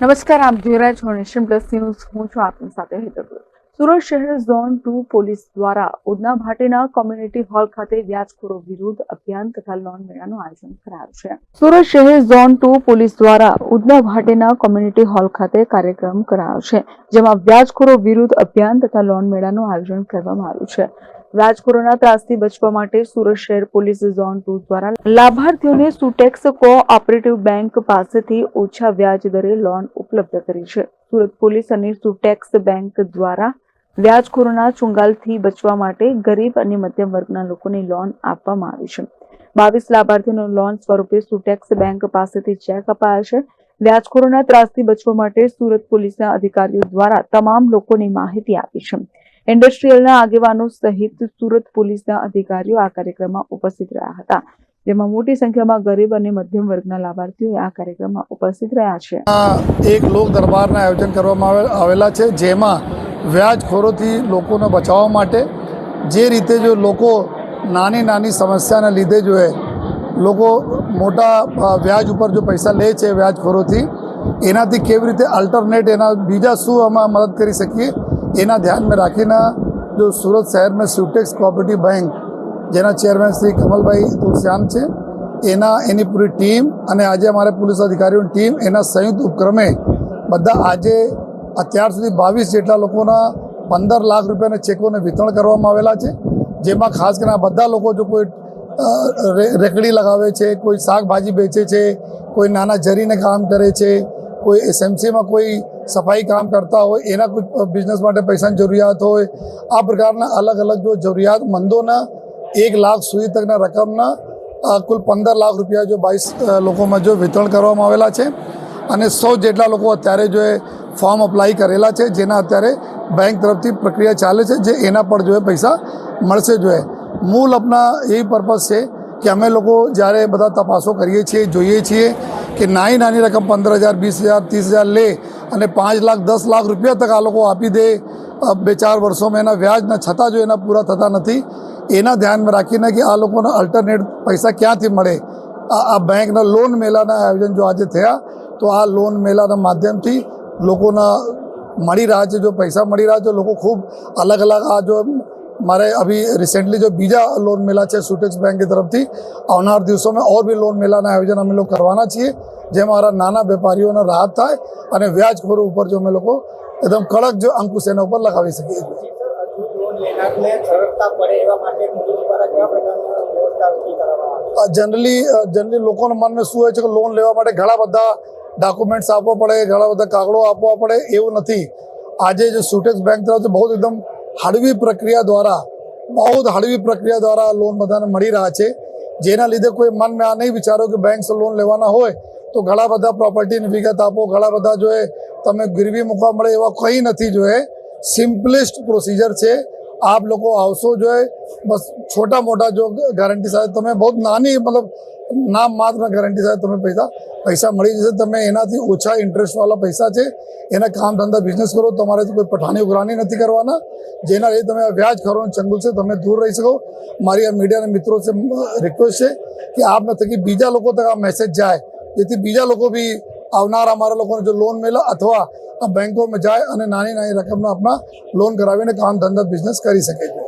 નમસ્કાર, આપ જોઈ છો નેશન પ્લસ ન્યૂઝ. હું છું આપની સાથે હેતલ સુરત શહેર ઝોન ટુ પોલીસ દ્વારા ઉધના ભાટીના કોમ્યુનિટી હોલ ખાતે વ્યાજખોરો વિરુદ્ધ અભિયાન તથા લોન મેળાનું આયોજન કરાયું છે. સુરત શહેર ઝોન ટુ પોલીસ દ્વારા ઉધના ભાટીના કોમ્યુનિટી હોલ ખાતે કાર્યક્રમ કરાયો છે, જેમાં વ્યાજખોરો વિરુદ્ધ અભિયાન તથા લોન મેળાનું આયોજન કરવામાં આવ્યું છે. વ્યાજખોરોના ત્રાસથી બચવા માટે સુરત શહેર પોલીસ ઝોન ટુ દ્વારા લાભાર્થીઓને સુટેક્સ કોઓપરેટિવ બેંક પાસેથી ઓછા વ્યાજ દરે લોન ઉપલબ્ધ કરી છે. સુરત પોલીસ અને સુટેક્સ બેંક દ્વારા વ્યાજખોરોના ચુંગાલથી બચવા માટે ગરીબ અને મધ્યમ વર્ગના લોકોને લોન આપવામાં આવી છે. બાવીસ લાભાર્થીઓને લોન સ્વરૂપે સુટેક્સ બેંક પાસેથી ચેક અપાયા છે. વ્યાજખોરોના ત્રાસથી બચવા માટે સુરત પોલીસના અધિકારીઓ દ્વારા તમામ લોકોને માહિતી આપી છે. ઇન્ડસ્ટ્રીયલના આગેવાનો સહિત સુરત પોલીસના અધિકારીઓ આ કાર્યક્રમમાં ઉપસ્થિત રહ્યા હતા, જેમાં મોટી સંખ્યામાં ગરીબ અને મધ્યમ વર્ગના લાભાર્થીઓ આ કાર્યક્રમમાં ઉપસ્થિત રહ્યા છે. એક લોક દરબારના આયોજન કરવામાં આવે- આવેલા છે, જેમાં વ્યાજખોરોથી લોકોને બચાવવા માટે જે રીતે જો લોકો નાની નાની સમસ્યાના લીધે જો લોકો મોટા વ્યાજ ઉપર જો પૈસા લે છે વ્યાજખોરોથી, એનાથી કેવી રીતે અલ્ટરનેટ એના બીજા શું આમાં મદદ કરી શકીએ? એના ધ્યાનમાં રાખીને જો સુરત શહેરમાં સ્યુટેક્સ કોઓપરેટિવ બેંક, જેના ચેરમેન શ્રી કમલભાઈ તુલશ્યામ છે, એના, એની પૂરી ટીમ અને આજે અમારે પોલીસ અધિકારીઓની ટીમ એના સંયુક્ત ઉપક્રમે બધા આજે અત્યાર સુધી બાવીસ જેટલા લોકોના પંદર લાખ રૂપિયાના ચેકોને વિતરણ કરવામાં આવેલા છે. જેમાં ખાસ કરીને બધા લોકો જો કોઈ રેકડી લગાવે છે, કોઈ શાકભાજી વેચે છે, કોઈ નાના જરીને કામ કરે છે કોઈ એસએમસીમાં કોઈ સફાઈ કામ કરતા હોય, એના કોઈ બિઝનેસ માટે પૈસાની જરૂરિયાત હોય, આ પ્રકારના અલગ અલગ જો જરૂરિયાતમંદોના એક લાખ સુધી તકના રકમના કુલ પંદર લાખ રૂપિયા જો બાવીસ લોકોમાં જો વિતરણ કરવામાં આવેલા છે અને સો જેટલા લોકો અત્યારે જો એ ફોર્મ અપ્લાય કરેલા છે, જેના અત્યારે બેંક તરફથી પ્રક્રિયા ચાલે છે, જે એના પર જો પૈસા મળશે જો મૂળ આપણા એ પર્પઝ છે કે અમે લોકો જ્યારે બધા તપાસો કરીએ છીએ, જોઈએ છીએ કે નાની નાની રકમ પંદર હજાર વીસ હજાર ત્રીસ હજાર લે અને પાંચ લાખ, દસ લાખ રૂપિયા તક આ લોકો આપી દે. બે ચાર વર્ષોમાં એના વ્યાજના છતાં જો એના પૂરા થતા નથી, એના ધ્યાનમાં રાખીને કે આ લોકોને અલ્ટરનેટ પૈસા ક્યાંથી મળે? આ આ બેંકના લોન મેળાના આયોજન જો આજે થયા, તો આ લોન મેળાના માધ્યમથી લોકોના મળી રહ્યા છે. જો પૈસા મળી રહ્યા છે, લોકો ખૂબ અલગ અલગ આ જો મારે અભી રિસેન્ટલી જો બીજા લોન મેળા છે સુટેક્સ બેંક की તરફથી, આવનાર દિવસોમાં ઓર બી લોન મેળાના આયોજન અમે લોકો કરવાના છીએ, જે મારા નાના વેપારીઓને રાહત થાય અને વ્યાજખોરો ઉપર જો અમે લોકો એકદમ કડક જો અંકુશ એના ઉપર લગાવી શકીએ જનરલી જનરલી લોકોના મનમાં શું હોય છે કે લોન લેવા માટે ઘણા બધા ડોક્યુમેન્ટ્સ આપવા પડે, ઘણા બધા કાગળો આપવા પડે એવું નથી. આજે જે સુટેક્સ બેંક તરફથી બહુ એકદમ હળવી પ્રક્રિયા દ્વારા, બહુ જ હળવી પ્રક્રિયા દ્વારા લોન બધાને મળી રહ્યા છે. જેના લીધે કોઈ મનમાં આ નહીં વિચારો કે બેંક લોન લેવાના હોય, તો ઘણા બધા પ્રોપર્ટીની વિગત આપો. ઘણા બધા જો તમે ગીરવી મૂકવા મળે એવા કંઈ નથી જો સિમ્પલેસ્ટ પ્રોસિજર છે. આપ લોકો આવશો જો બસ છોટા મોટા જો ગેરંટી સાથે તમે બહુ નાની, મતલબ નામ માત્ર ગેરંટી સાથે તમે પૈસા પૈસા મળી જશે. તમે એનાથી ઓછા ઇન્ટરેસ્ટવાળા પૈસા છે. એના કામ ધંધા બિઝનેસ કરો. તમારે કોઈ પઠાણી ઉઘરાણી નથી કરવાના. જેના લીધે તમે વ્યાજ ખરોનું ચંગુલ છે. તમે દૂર રહી શકો. મારી આ મીડિયાના મિત્રો છે રિક્વેસ્ટ છે કે આપના થકી બીજા લોકો તક આ મેસેજ જાય. જેથી બીજા લોકો બી આવનાર અમારા લોકોને જો લોન મેળે અથવા આ બેંકોમાં જાય અને નાની નાની રકમના આપણા લોન કરાવીને કામ ધંધા બિઝનેસ કરી શકે છે.